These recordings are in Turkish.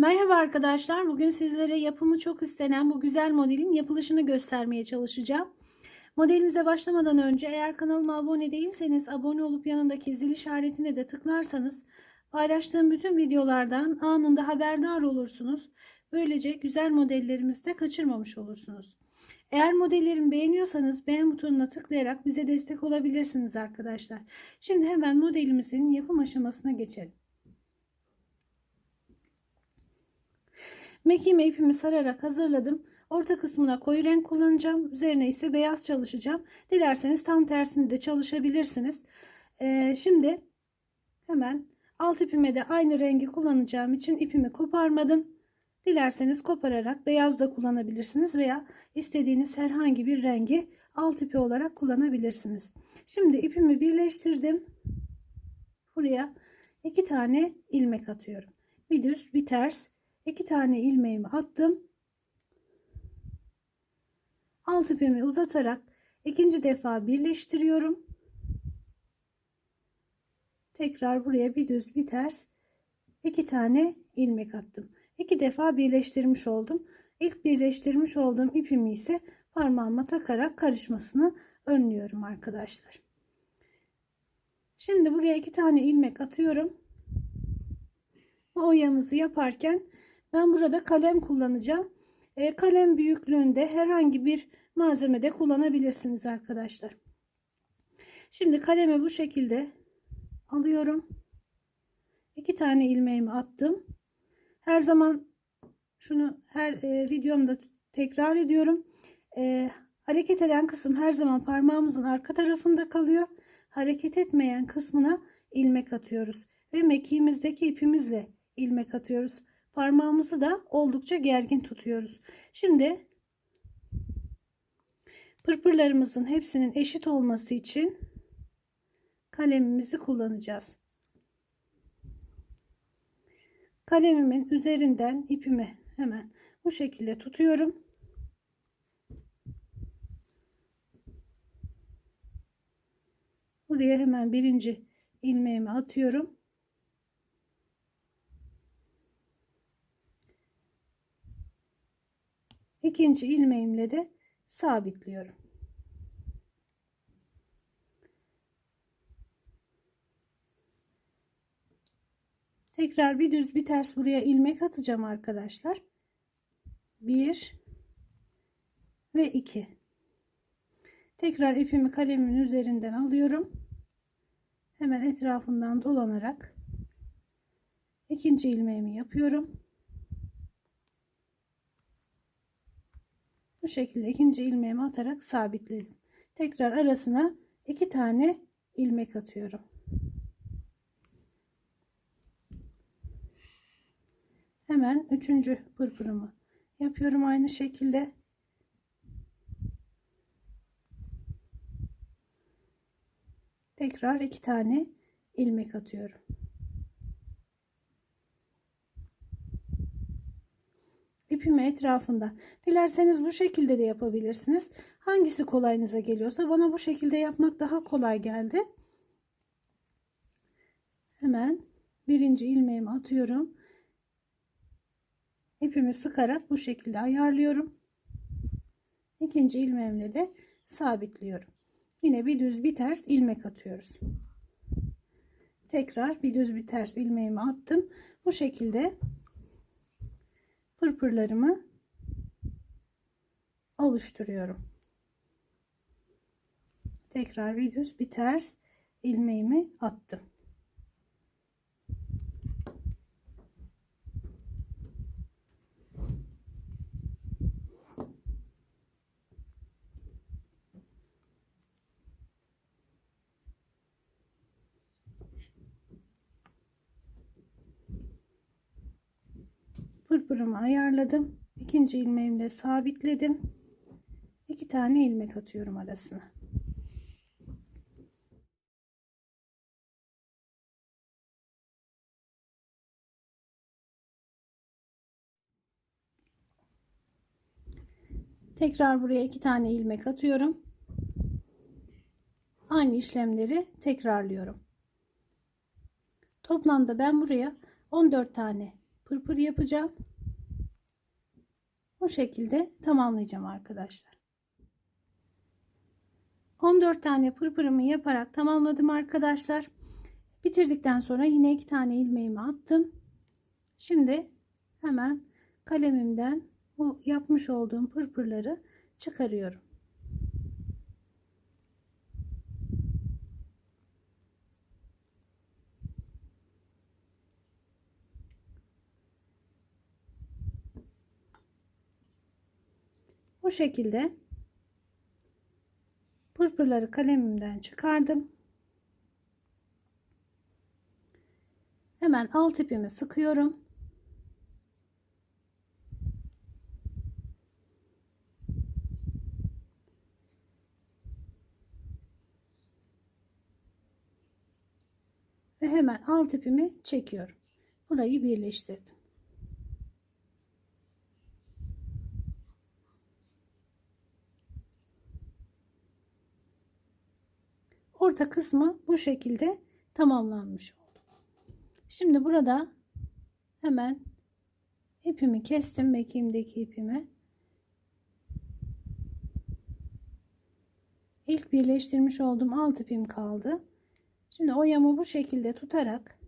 Merhaba arkadaşlar. Bugün sizlere yapımı çok istenen bu güzel modelin yapılışını göstermeye çalışacağım. Modelimize başlamadan önce eğer kanalıma abone değilseniz abone olup yanındaki zil işaretine de tıklarsanız paylaştığım bütün videolardan anında haberdar olursunuz. Böylece güzel modellerimizi de kaçırmamış olursunuz. Eğer modellerimi beğeniyorsanız beğen butonuna tıklayarak bize destek olabilirsiniz arkadaşlar. Şimdi hemen modelimizin yapım aşamasına geçelim. Mekiğime ipimi sararak hazırladım. Orta kısmına koyu renk kullanacağım. Üzerine ise beyaz çalışacağım. Dilerseniz tam tersini de çalışabilirsiniz. Ee, şimdi hemen alt ipime de aynı rengi kullanacağım için ipimi koparmadım. Dilerseniz kopararak beyaz da kullanabilirsiniz veya istediğiniz herhangi bir rengi alt ipi olarak kullanabilirsiniz. Şimdi ipimi birleştirdim. Buraya iki tane ilmek atıyorum. Bir düz bir ters iki tane ilmeğimi attım. Alt ipimi uzatarak ikinci defa birleştiriyorum. Tekrar buraya bir düz bir ters iki tane ilmek attım. İki defa birleştirmiş oldum. İlk birleştirmiş olduğum ipimi ise parmağıma takarak karışmasını önlüyorum arkadaşlar. Şimdi buraya iki tane ilmek atıyorum. Bu oyamızı yaparken ben burada kalem kullanacağım. E, kalem büyüklüğünde herhangi bir malzemede kullanabilirsiniz arkadaşlar. Şimdi kalemi bu şekilde alıyorum. İki tane ilmeğimi attım. Her zaman şunu her e, videomda tekrar ediyorum. E, hareket eden kısım her zaman parmağımızın arka tarafında kalıyor. Hareket etmeyen kısmına ilmek atıyoruz. Ve mekiğimizdeki ipimizle ilmek atıyoruz. Parmağımızı da oldukça gergin tutuyoruz. Şimdi pırpırlarımızın hepsinin eşit olması için kalemimizi kullanacağız. Kalemimin üzerinden ipimi hemen bu şekilde tutuyorum. Buraya hemen birinci ilmeğimi atıyorum. İkinci ilmeğimle de sabitliyorum. Tekrar bir düz bir ters buraya ilmek atacağım arkadaşlar. 1 ve 2. Tekrar ipimi kalemimin üzerinden alıyorum. Hemen etrafından dolanarak ikinci ilmeğimi yapıyorum. Bu şekilde ikinci ilmeğimi atarak sabitledim. Tekrar arasına iki tane ilmek atıyorum. Hemen üçüncü pırpırımı yapıyorum aynı şekilde. Tekrar iki tane ilmek atıyorum. İpimi etrafında. Dilerseniz bu şekilde de yapabilirsiniz. Hangisi kolayınıza geliyorsa bana bu şekilde yapmak daha kolay geldi. Hemen birinci ilmeğimi atıyorum. İpimi sıkarak bu şekilde ayarlıyorum. İkinci ilmeğimle de sabitliyorum. Yine bir düz bir ters ilmek atıyoruz. Tekrar bir düz bir ters ilmeğimi attım. Bu şekilde pırpırlarımı oluşturuyorum. Tekrar bir düz bir ters ilmeğimi attım. Pırpırımı ayarladım. İkinci ilmeğimle sabitledim. İki tane ilmek atıyorum arasına. Tekrar buraya iki tane ilmek atıyorum. Aynı işlemleri tekrarlıyorum. Toplamda ben buraya 14 tane pırpır yapacağım. Bu şekilde tamamlayacağım arkadaşlar. 14 tane pırpırımı yaparak tamamladım arkadaşlar. Bitirdikten sonra yine iki tane ilmeğimi attım. Şimdi hemen kalemimden bu yapmış olduğum pırpırları çıkarıyorum. Bu şekilde pırpırları kalemimden çıkardım. Hemen alt ipimi sıkıyorum. Ve hemen alt ipimi çekiyorum. Burayı birleştirdim. Orta kısmı bu şekilde tamamlanmış oldu. Şimdi burada hemen ipimi kestim mekiğimdeki ipimi. İlk birleştirmiş olduğum alt ipim kaldı. Şimdi oyamı bu şekilde tutarak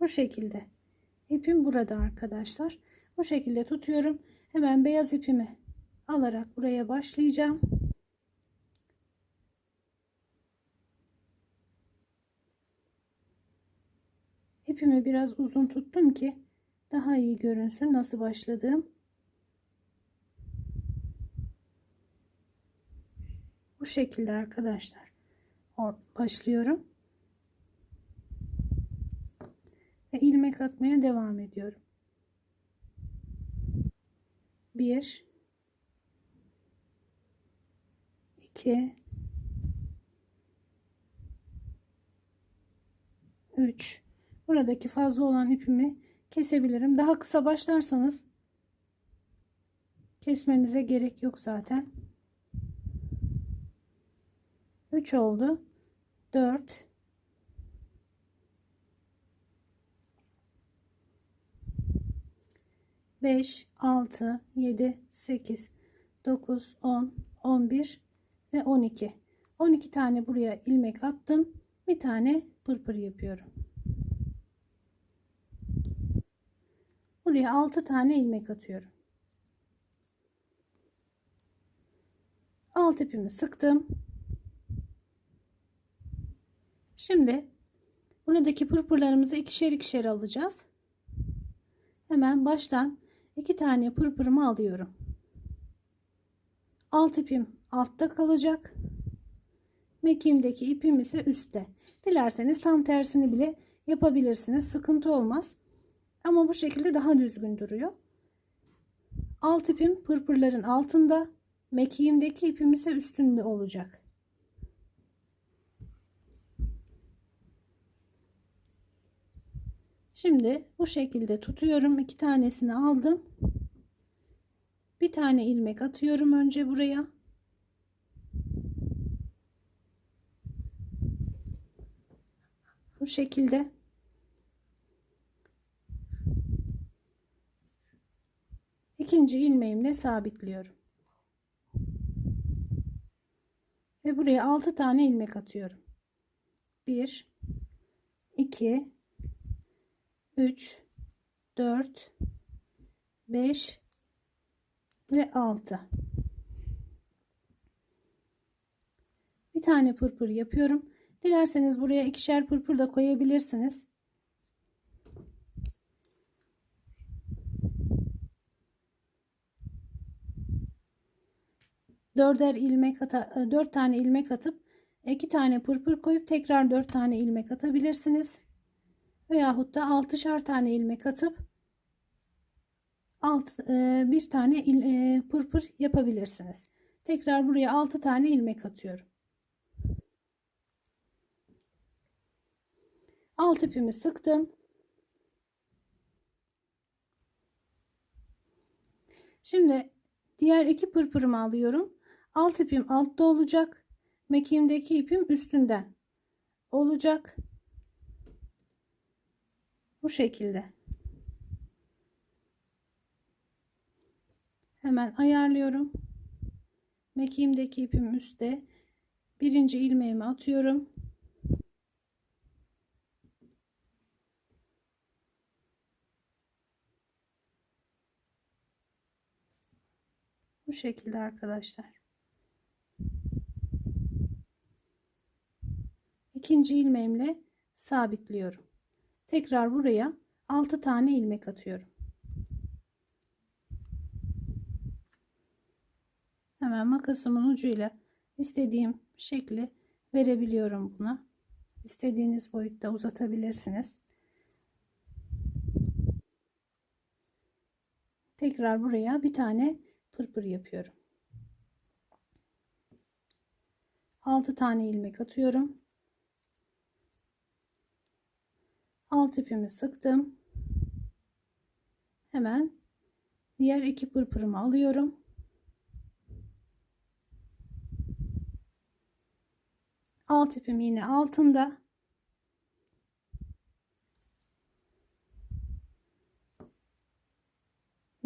bu şekilde ipim burada arkadaşlar. Bu şekilde tutuyorum. Hemen beyaz ipimi alarak buraya başlayacağım. İpimi biraz uzun tuttum ki daha iyi görünsün nasıl başladığım. Bu şekilde arkadaşlar başlıyorum. Ve ilmek atmaya devam ediyorum. 1 2 3 buradaki fazla olan ipimi kesebilirim. Daha kısa başlarsanız kesmenize gerek yok zaten. 3 oldu. 4 5 6 7 8 9 10 11 ve 12 12 tane buraya ilmek attım. Bir tane pırpır yapıyorum. Buraya 6 tane ilmek atıyorum. Alt ipimi sıktım. Şimdi buradaki pırpırlarımızı ikişer ikişer alacağız. Hemen baştan iki tane pırpırımı alıyorum. Alt ipim altta kalacak. Mekiğimdeki ipim ise üstte. Dilerseniz tam tersini bile yapabilirsiniz. Sıkıntı olmaz. Ama bu şekilde daha düzgün duruyor. Alt ipim pırpırların altında. Mekiğimdeki ipim ise üstünde olacak. Şimdi bu şekilde tutuyorum. iki tanesini aldım. Bir tane ilmek atıyorum önce buraya. Bu şekilde. İkinci ilmeğimle sabitliyorum. Ve buraya 6 tane ilmek atıyorum. 1 2 3 4 5 ve 6 bir tane pırpır yapıyorum dilerseniz buraya ikişer pırpır da koyabilirsiniz dörder ilmek ata, e, dört tane ilmek atıp iki tane pırpır koyup tekrar dört tane ilmek atabilirsiniz veyahut da altışar tane ilmek atıp alt, e, bir tane e, pırpır yapabilirsiniz. Tekrar buraya 6 tane ilmek atıyorum. Alt ipimi sıktım. Şimdi diğer iki pırpırımı alıyorum. Alt ipim altta olacak. Mekiğimdeki ipim üstünden olacak. Bu şekilde. Hemen ayarlıyorum. Mekiğimdeki ipim üstte. Birinci ilmeğimi atıyorum. Şekilde arkadaşlar. İkinci ilmeğimle sabitliyorum. Tekrar buraya 6 tane ilmek atıyorum. Hemen makasımın ucuyla istediğim şekli verebiliyorum buna. İstediğiniz boyutta uzatabilirsiniz. Tekrar buraya bir tane pırpır yapıyorum. 6 tane ilmek atıyorum. Alt ipimi sıktım. Hemen diğer iki pırpırımı alıyorum. Alt ipim yine altında.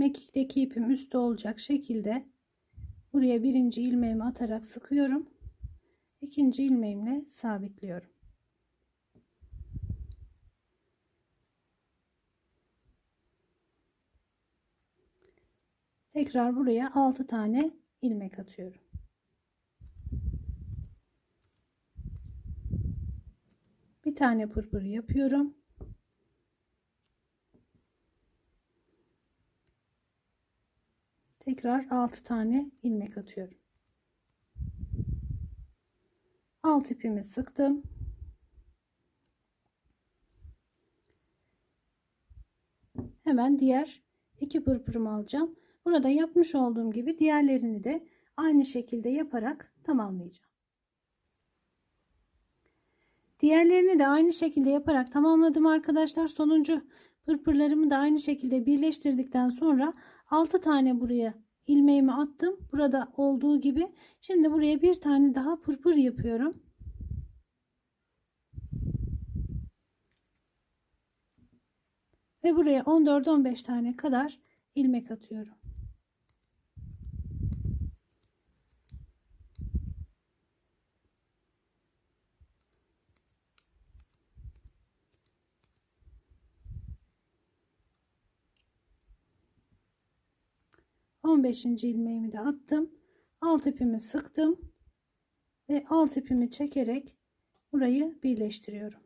Mekikteki ipim üstte olacak şekilde buraya birinci ilmeğimi atarak sıkıyorum. İkinci ilmeğimle sabitliyorum. Tekrar buraya 6 tane ilmek atıyorum. Bir tane pırpır yapıyorum. Tekrar 6 tane ilmek atıyorum. Alt ipimi sıktım. Hemen diğer iki pırpırımı alacağım. Burada yapmış olduğum gibi diğerlerini de aynı şekilde yaparak tamamlayacağım. Diğerlerini de aynı şekilde yaparak tamamladım arkadaşlar. Sonuncu pırpırlarımı da aynı şekilde birleştirdikten sonra 6 tane buraya ilmeğimi attım. Burada olduğu gibi. Şimdi buraya bir tane daha pırpır yapıyorum. Ve buraya 14-15 tane kadar ilmek atıyorum. On beşinci ilmeğimi de attım. Alt ipimi sıktım ve alt ipimi çekerek burayı birleştiriyorum.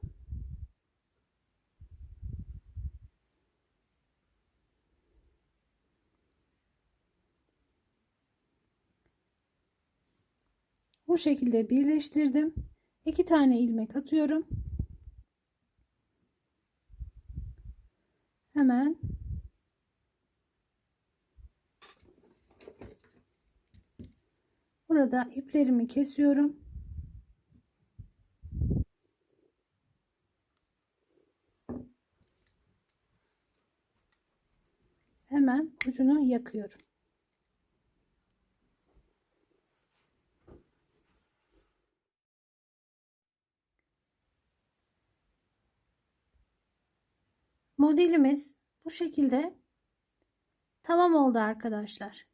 Bu şekilde birleştirdim. İki tane ilmek atıyorum. Hemen burada iplerimi kesiyorum. Hemen ucunu yakıyorum. Modelimiz bu şekilde tamam oldu arkadaşlar.